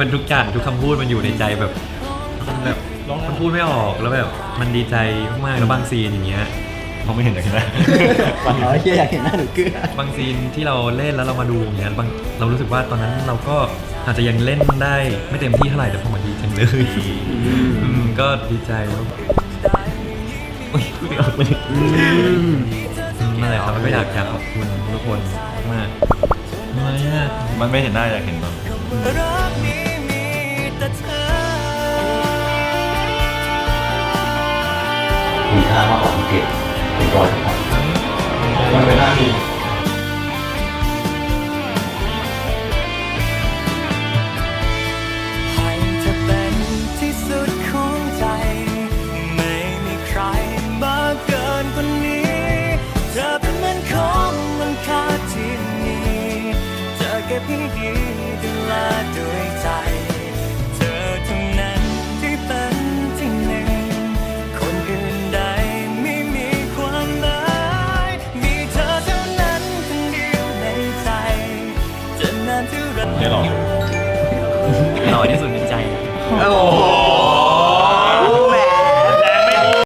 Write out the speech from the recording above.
มันทุกอย่างทุกคำพูดมันอยู่ในใจแบบมันแบบมันพูดไม่ออกแล้วแบบมันดีใจมากๆแล้วบางซีนอย่างเงี้ย เขาไม่เห็นอย่างนี้นะอ๋อเฮียอยากเห็นหน้าหนูเกลือบางซีนที่เราเล่นแล้วเรามาดูอย่างเงี้ยบางเรารู้สึกว่าตอนนั้นเราก็อาจจะยังเล่นได้ไม่เต็มที่เท่าไหร่แต่พอมาดีจังเลยอืมก็ดีใจแล้วอุ๊ยพูดไม่ออกเลยอืมนั่นแหละครับก็อยากอยากขอบคุณทุกคนมากทำไมอะมันไม่เห็นหน้าอยากเห็นตอน รักนี้มี มีค่ามากกว่าที่เก็บเป็นร้อยครับมันเป็นหน้าที่ให้เธอเป็นที่สุดของใจไม่มีใครมากเกินกว่านี้เธอเป็นหมือนของมันค่าที่มีเธอเก็บให้ดีดูแลด้ว ไหรไม่หรอกหล่อที่สุดในใจ โอ้โห